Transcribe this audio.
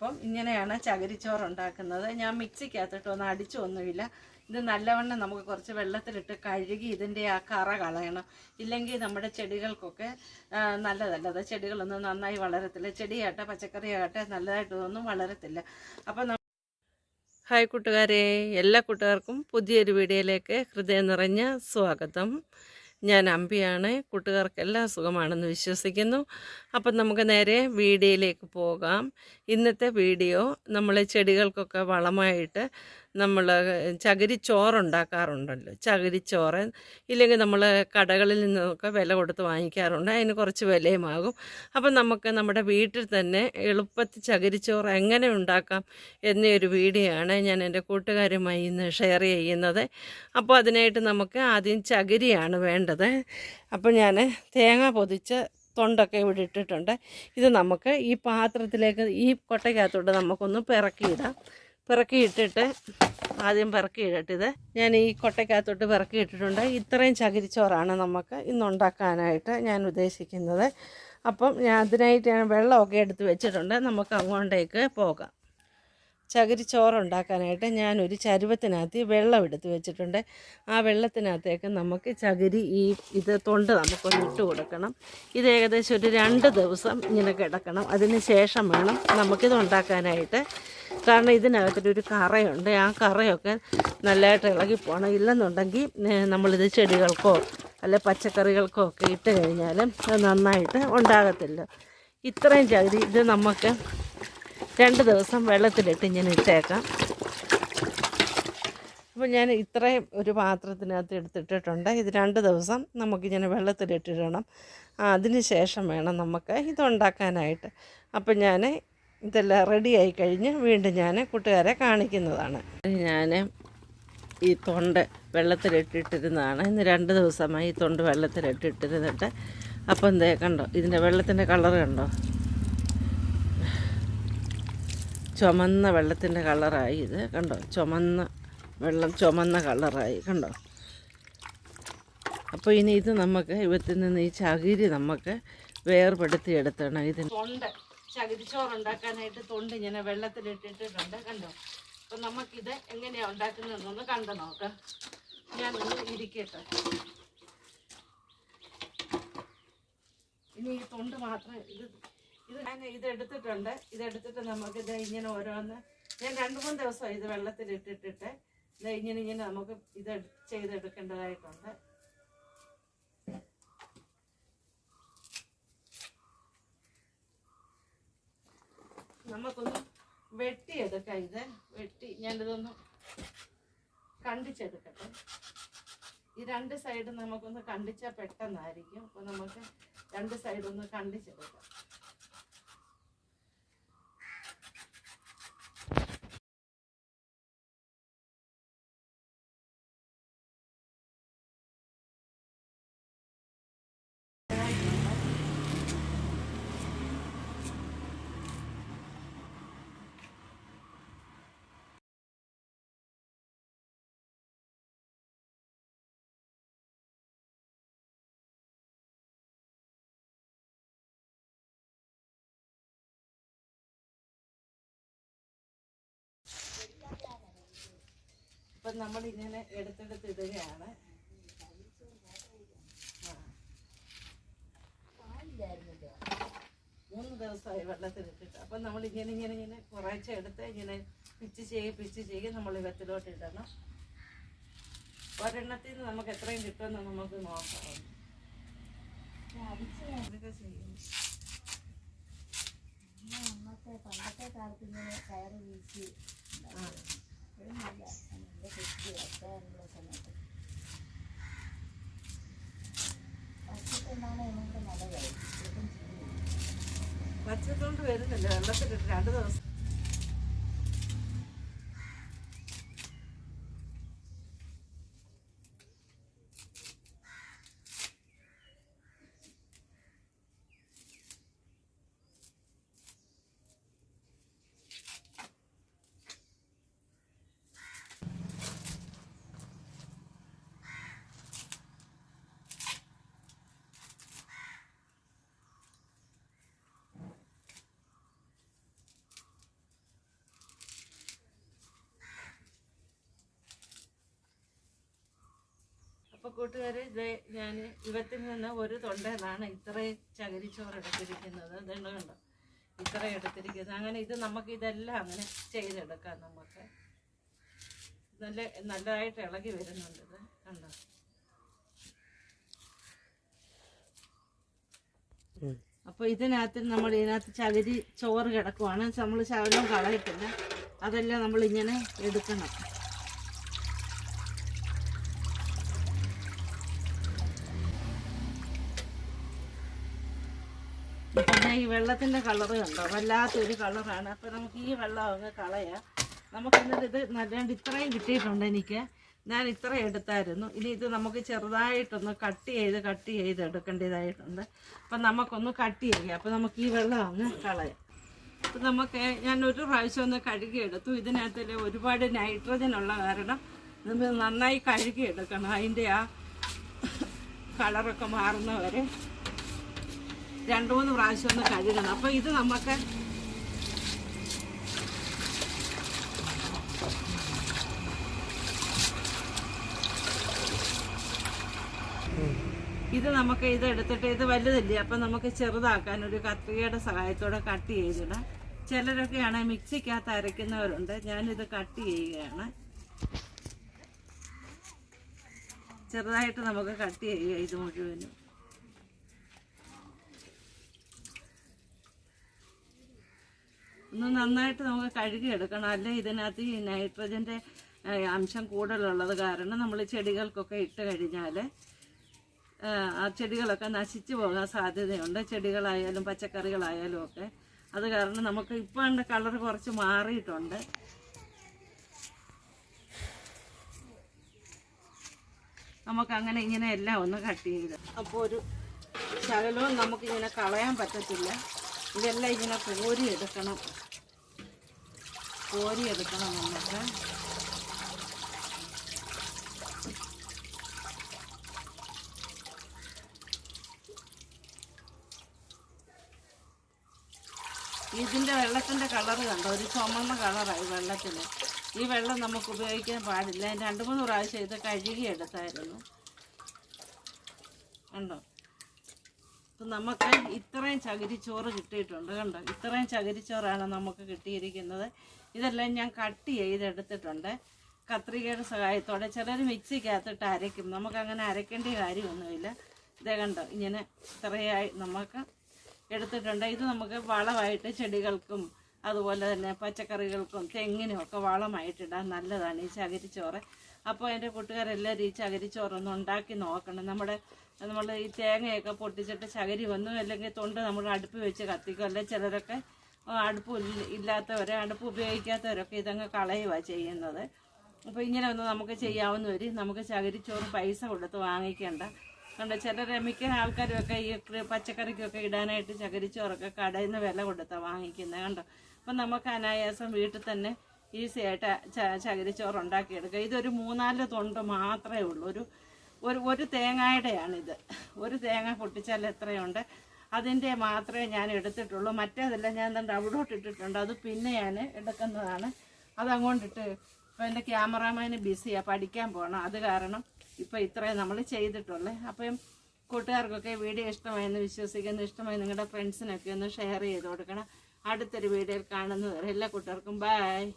അപ്പം ഇങ്ങനെയാണ് ചകരിച്ചോറ് ഉണ്ടാക്കുന്നത് ഞാൻ അടിച്ചു ഒന്നുമില്ല ഇത് നല്ലവണ്ണം നമുക്ക് കുറച്ച് വെള്ളത്തിലിട്ട് കഴുകി ഇതിന്റെ ആ കറ കളയണം. ഇല്ലെങ്കിൽ നമ്മുടെ ചെടികൾക്കൊക്കെ നല്ലതല്ലത് ചെടികളൊന്നും നന്നായി വളരത്തില്ല. ചെടിയാകട്ടെ പച്ചക്കറിയാകട്ടെ നല്ലതായിട്ടൊന്നും വളരത്തില്ല. അപ്പം ഹായ് കൂട്ടുകാരെ. എല്ലാ കൂട്ടുകാർക്കും പുതിയൊരു വീഡിയോയിലേക്ക് ഹൃദയം നിറഞ്ഞ സ്വാഗതം. ഞാൻ അമ്പിയാണ്. കൂട്ടുകാർക്കെല്ലാം സുഖമാണെന്ന് വിശ്വസിക്കുന്നു. അപ്പം നമുക്ക് നേരെ വീഡിയോയിലേക്ക് പോകാം. ഇന്നത്തെ വീഡിയോ നമ്മൾ ചെടികൾക്കൊക്കെ വളമായിട്ട് നമ്മൾ ചകിരിച്ചോറുണ്ടാക്കാറുണ്ടല്ലോ. ചകിരിച്ചോറ് ഇല്ലെങ്കിൽ നമ്മൾ കടകളിൽ നിന്നൊക്കെ വില കൊടുത്ത് വാങ്ങിക്കാറുണ്ട്. അതിന് കുറച്ച് വിലയുമാകും. അപ്പം നമുക്ക് നമ്മുടെ വീട്ടിൽ തന്നെ എളുപ്പത്തിൽ ചകിരിച്ചോറ് എങ്ങനെ ഉണ്ടാക്കാം എന്നൊരു വീഡിയോ ആണ് ഞാൻ എന്റെ കൂട്ടുകാരുമായി ഇന്ന് ഷെയർ ചെയ്യുന്നത്. അപ്പോൾ അതിനായിട്ട് നമുക്ക് ആദ്യം ചകിരിയാണ് വേണ്ടത്. അപ്പോൾ ഞാൻ തേങ്ങ പൊതിച്ച് തൊണ്ടൊക്കെ ഇവിടെ ഇട്ടിട്ടുണ്ട്. ഇത് നമുക്ക് ഈ പാത്രത്തിലേക്ക് ഈ കൊട്ടയ്ക്കകത്തോട്ട് നമുക്കൊന്ന് പിറക്കിയിടാം. പിറക്കിയിട്ടിട്ട് ആദ്യം പിറക്കിയിടട്ടിത് ഞാൻ ഈ കൊട്ടയ്ക്കകത്തോട്ട് പിറക്കിയിട്ടിട്ടുണ്ട്. ഇത്രയും ചകിരിച്ചോറാണ് നമുക്ക് ഇന്നുണ്ടാക്കാനായിട്ട് ഞാൻ ഉദ്ദേശിക്കുന്നത്. അപ്പം ഞാൻ അതിനായിട്ട് ഞാൻ വെള്ളമൊക്കെ എടുത്ത് വെച്ചിട്ടുണ്ട്. നമുക്ക് അങ്ങോട്ടേക്ക് പോകാം. ചകിരി ചോറുണ്ടാക്കാനായിട്ട് ഞാനൊരു ചരുവത്തിനകത്ത് വെള്ളം എടുത്ത് വെച്ചിട്ടുണ്ട്. ആ വെള്ളത്തിനകത്തേക്ക് നമുക്ക് ചകിരി ഈ ഇത് തൊണ്ട് നമുക്കൊന്ന് ഇട്ട് കൊടുക്കണം. ഇത് ഏകദേശം ഒരു രണ്ട് ദിവസം ഇങ്ങനെ കിടക്കണം. അതിന് ശേഷം വേണം നമുക്കിത് ഉണ്ടാക്കാനായിട്ട്. കാരണം ഇതിനകത്തൊരു കറയുണ്ട്. ആ കറയൊക്കെ നല്ലതായിട്ട് ഇളകി പോകണം. ഇല്ലെന്നുണ്ടെങ്കിൽ നമ്മളിത് ചെടികൾക്കോ അല്ലെ പച്ചക്കറികൾക്കോ ഒക്കെ ഇട്ട് കഴിഞ്ഞാൽ നന്നായിട്ട് ഉണ്ടാകത്തില്ല. ഇത്രയും ചകിരി ഇത് നമുക്ക് രണ്ട് ദിവസം വെള്ളത്തിലിട്ട് ഞാൻ ഇട്ടേക്കാം. അപ്പോൾ ഞാൻ ഇത്രയും ഒരു പാത്രത്തിനകത്ത് എടുത്തിട്ടിട്ടുണ്ട്. ഇത് രണ്ട് ദിവസം നമുക്കിങ്ങനെ വെള്ളത്തിലിട്ടിടണം. അതിന് ശേഷം വേണം നമുക്ക് ഇതുണ്ടാക്കാനായിട്ട്. അപ്പം ഞാൻ ഇതെല്ലാം റെഡിയായി കഴിഞ്ഞ് വീണ്ടും ഞാൻ കൂട്ടുകാരെ കാണിക്കുന്നതാണ്. ഞാൻ ഈ തൊണ്ട് വെള്ളത്തിലിട്ടിട്ടിരുന്നതാണ്. ഇന്ന് രണ്ട് ദിവസമായി ഈ തൊണ്ട് വെള്ളത്തിലിട്ടിട്ടിരുന്നിട്ട് അപ്പം എന്തേ കണ്ടോ? ഇതിന്റെ വെള്ളത്തിന്റെ കളർ കണ്ടോ? ചുമന്ന വെള്ളത്തിന്റെ കളറായി ഇത് കണ്ടോ? ചുമന്ന വെള്ളം ചുമന്ന കളറായി കണ്ടോ? അപ്പോൾ ഇനി ഇത് നമുക്ക് ഇവത്തിൽ നിന്ന് ഈ ചകിരി നമുക്ക് വേർപെടുത്തി എടുത്തണം ഇതിന്. തൊണ്ട് ചകിരിച്ചോറ് ഉണ്ടാക്കാനായിട്ട് തൊണ്ട് ഇങ്ങനെ വെള്ളത്തിലിട്ടിട്ടുണ്ട് കണ്ടോ? അപ്പം നമുക്കിത് എങ്ങനെയാണ് ഉണ്ടാക്കുന്നതെന്നൊന്ന് കണ്ടു നോക്കാം. ഞാനൊന്ന് ഇരിക്കട്ടെ. ഇനി ഈ തൊണ്ട് മാത്രം ഇത് ഇത് ഞാൻ ഇത് എടുത്തിട്ടുണ്ട്. ഇത് എടുത്തിട്ട് നമുക്ക് ഇത് ഇങ്ങനെ ഓരോന്ന് ഞാൻ രണ്ട് മൂന്ന് ദിവസമായി ഇത് വെള്ളത്തിൽ ഇട്ടിട്ടിട്ട് ഇത് ഇങ്ങനെ ഇങ്ങനെ നമുക്ക് ഇത് ചെയ്തെടുക്കേണ്ടതായിട്ടുണ്ട്. നമുക്കൊന്ന് വെട്ടിയെടുക്കാം ഇത്. വെട്ടി ഞാനിതൊന്ന് കണ്ടിച്ചെടുക്കട്ടെ. ഈ രണ്ട് സൈഡ് നമുക്കൊന്ന് കണ്ടിച്ചാൽ പെട്ടെന്നായിരിക്കും. അപ്പോൾ നമുക്ക് രണ്ട് സൈഡൊന്ന് കണ്ടിച്ചെടുക്കാം. ഇപ്പം നമ്മൾ ഇങ്ങനെ എടുത്തെടുത്ത് ഇടുകയാണ്. മൂന്ന് ദിവസമായി വെള്ളത്തിലിട്ടിട്ട്. അപ്പം നമ്മൾ ഇങ്ങനെ ഇങ്ങനെ ഇങ്ങനെ കുറേശ്ശെ എടുത്ത് ഇങ്ങനെ പിച്ച് ചെയ്ത് പിച്ച് ചെയ്ത് നമ്മൾ വെത്തിലോട്ട് ഇടണം. ഒരെണ്ണത്തിൽ നിന്ന് നമുക്ക് എത്രയും കിട്ടുമെന്ന് നമുക്ക് നോക്കാം. പണ്ടത്തെ കാലത്ത് ഇങ്ങനെ കയറ് വീശി നല്ല ഇപ്പം വരുന്നില്ല വെള്ളത്തിലിട്ട് രണ്ട് ദിവസം അപ്പോൾ കൂട്ടുകാരെ ഇത് ഞാൻ ഇവത്തിൽ നിന്ന് ഒരു തൊണ്ടയിലാണ് ഇത്രയും ചകിരിച്ചോറ് എടുത്തിരിക്കുന്നത്. കണ്ടോ? ഇത്ര എടുത്തിരിക്കുന്നത്. അങ്ങനെ ഇത് നമുക്ക് ഇതെല്ലാം അങ്ങനെ ചെയ്തെടുക്കാം നമുക്ക്. നല്ല നല്ലതായിട്ട് ഇളകി വരുന്നുണ്ട് ഇത് കണ്ടോ? അപ്പോൾ ഇതിനകത്ത് നമ്മൾ ഇതിനകത്ത് ചകിരി ചോറ് കിടക്കുവാണ്. നമ്മൾ ശകലം കളയത്തില്ല. അതെല്ലാം നമ്മൾ ഇങ്ങനെ എടുക്കണം പിന്നെ ഈ വെള്ളത്തിന്റെ കളറ് കണ്ടോ? വല്ലാത്തൊരു കളറാണ്. അപ്പോൾ നമുക്ക് ഈ വെള്ളം അങ്ങ് കളയാം. നമുക്ക് എന്നിട്ട് ഇത് നല്ലാണ്ട് ഇത്രയും കിട്ടിയിട്ടുണ്ട് എനിക്ക്. ഞാൻ ഇത്ര എടുത്തായിരുന്നു. ഇനി ഇത് നമുക്ക് ചെറുതായിട്ടൊന്ന് കട്ട് ചെയ്ത് കട്ട് ചെയ്ത് എടുക്കേണ്ടതായിട്ടുണ്ട്. അപ്പം നമുക്കൊന്ന് കട്ട് ചെയ്യാം. അപ്പം നമുക്ക് ഈ വെള്ളം അങ്ങ് കളയാം. അപ്പം നമുക്ക് ഞാൻ ഒരു പ്രാവശ്യം ഒന്ന് കഴുകിയെടുത്തു. ഇതിനകത്തിൽ ഒരുപാട് നൈട്രജൻ ഉള്ള കാരണം നമ്മൾ നന്നായി കഴുകിയെടുക്കണം. അതിന്റെ ആ കളറൊക്കെ മാറുന്നവരെ. രണ്ട് മൂന്ന് പ്രാവശ്യം ഒന്ന് കഴുകണം. അപ്പോൾ ഇത് നമുക്ക് ഇത് നമുക്ക് ഇത് എടുത്തിട്ട് ഇത് വലുതല്ലേ അപ്പം നമുക്ക് ചെറുതാക്കാൻ ഒരു കത്രികയുടെ സഹായത്തോടെ കട്ട് ചെയ്തിടാം. ചിലരൊക്കെയാണ് മിക്സിക്കകത്ത് അരയ്ക്കുന്നവരുണ്ട്. ഞാനിത് കട്ട് ചെയ്യുകയാണ്. ചെറുതായിട്ട് നമുക്ക് കട്ട് ചെയ്യുക ഇത് മുഴുവനും. ഒന്ന് നന്നായിട്ട് നമുക്ക് കഴുകിയെടുക്കണം. അല്ലെ? ഇതിനകത്ത് ഈ നൈട്രജന്റെ അംശം കൂടുതലുള്ളത് കാരണം നമ്മൾ ചെടികൾക്കൊക്കെ ഇട്ട് കഴിഞ്ഞാൽ ആ ചെടികളൊക്കെ നശിച്ചു പോകാൻ സാധ്യതയുണ്ട്. ചെടികളായാലും പച്ചക്കറികളായാലും ഒക്കെ. അത് കാരണം നമുക്ക് എന്റെ കളർ കുറച്ച് മാറിയിട്ടുണ്ട്. നമുക്ക് അങ്ങനെ ഇങ്ങനെ എല്ലാം ഒന്ന് കട്ട് ചെയ്ത്. അപ്പോൾ ഒരു ശകലവും നമുക്കിങ്ങനെ കളയാൻ പറ്റത്തില്ല. ഇതെല്ലാം ഇങ്ങനെ കോരി എടുക്കണം കോരി എടുക്കണം നമുക്ക് ഇതിന്റെ വെള്ളത്തിന്റെ കളർ കണ്ടോ? ഒരു ചുമന്ന കളറായി വെള്ളത്തിൽ ഈ വെള്ളം നമുക്ക് ഉപയോഗിക്കാൻ പാടില്ല. രണ്ട് മൂന്ന് പ്രാവശ്യം ഇത് കഴുകി എടുത്തായിരുന്നു. കണ്ടോ? അപ്പം നമുക്ക് ഇത്രയും ചകിരിച്ചോറ് കിട്ടിയിട്ടുണ്ട്. കണ്ടോ? ഇത്രയും ചകിരിച്ചോറാണ് നമുക്ക് കിട്ടിയിരിക്കുന്നത്. ഇതെല്ലാം ഞാൻ കട്ട് ചെയ്തെടുത്തിട്ടുണ്ട്. കത്രികയുടെ സഹായത്തോടെ ചിലർ മിക്സിക്കകത്തിട്ട് അരയ്ക്കും. നമുക്കങ്ങനെ അരയ്ക്കേണ്ട കാര്യമൊന്നുമില്ല. ഇതേ കണ്ടോ? ഇങ്ങനെ ഇത്രയായി നമുക്ക് എടുത്തിട്ടുണ്ട്. ഇത് നമുക്ക് വളമായിട്ട് ചെടികൾക്കും അതുപോലെ തന്നെ പച്ചക്കറികൾക്കും തെങ്ങിനും ഒക്കെ വളമായിട്ടിടാൻ നല്ലതാണ് ഈ ചകിരിച്ചോറ്. അപ്പോൾ എന്റെ കൂട്ടുകാരെല്ലാവരും ഈ ചകിരിച്ചോറൊന്ന് ഉണ്ടാക്കി നോക്കണം. നമ്മുടെ നമ്മൾ ഈ തേങ്ങയൊക്കെ പൊട്ടിച്ചിട്ട് ചകിരി വന്നു അല്ലെങ്കിൽ തൊണ്ട് നമ്മൾ അടുപ്പ് വെച്ച് കത്തിക്കും അല്ലെങ്കിൽ ചിലരൊക്കെ അടുപ്പ് ഇല്ല- ഇല്ലാത്തവരെ അടുപ്പ് ഉപയോഗിക്കാത്തവരൊക്കെ ഇതങ്ങ് കളയുക ചെയ്യുന്നത്. അപ്പോൾ ഇങ്ങനെ ഒന്ന് നമുക്ക് ചെയ്യാവുന്ന ഒരു നമുക്ക് ചകിരിച്ചോറ് പൈസ കൊടുത്ത് വാങ്ങിക്കേണ്ട. കണ്ട ചിലരെ മിക്ക ആൾക്കാരുമൊക്കെ ഈ പച്ചക്കറിക്കൊക്കെ ഇടാനായിട്ട് ചകിരിച്ചോറൊക്കെ കടയിൽ നിന്ന് വില കൊടുത്താണ് വാങ്ങിക്കുന്നത് കണ്ടോ? അപ്പം നമുക്ക് അനായാസം വീട്ടിൽ തന്നെ ഈസി ആയിട്ട് ചകിരിച്ചോറ് ഉണ്ടാക്കിയെടുക്കുക ഇതൊരു മൂന്നാൽ തൊണ്ട് മാത്രമേ ഉള്ളൂ. ഒരു ഒരു ഒരു തേങ്ങയുടെയാണിത്. ഒരു തേങ്ങ പൊട്ടിച്ചാൽ എത്രയുണ്ട്? അതിന്റെ മാത്രമേ ഞാൻ എടുത്തിട്ടുള്ളൂ. മറ്റേതെല്ലാം ഞാൻ എന്താ അവിടോട്ട് ഇട്ടിട്ടുണ്ട്. അത് പിന്നെ ഞാൻ എടുക്കുന്നതാണ്. അതങ്ങോട്ടിട്ട് ഇപ്പോൾ ഇപ്പം എന്റെ ക്യാമറാമാന് ബിസിയാണ് പഠിക്കാൻ പോകണം അത് കാരണം ഇപ്പോൾ ഇത്രയും നമ്മൾ ചെയ്തിട്ടുള്ളേ. അപ്പം കൂട്ടുകാർക്കൊക്കെ വീഡിയോ ഇഷ്ടമായെന്ന് വിശ്വസിക്കുന്നു. ഇഷ്ടമായി നിങ്ങളുടെ ഫ്രണ്ട്സിനൊക്കെ ഒന്ന് ഷെയർ ചെയ്ത് കൊടുക്കണം. അടുത്തൊരു വീഡിയോയിൽ കാണുന്നത് വരെ എല്ലാ കൂട്ടുകാർക്കും ബായ്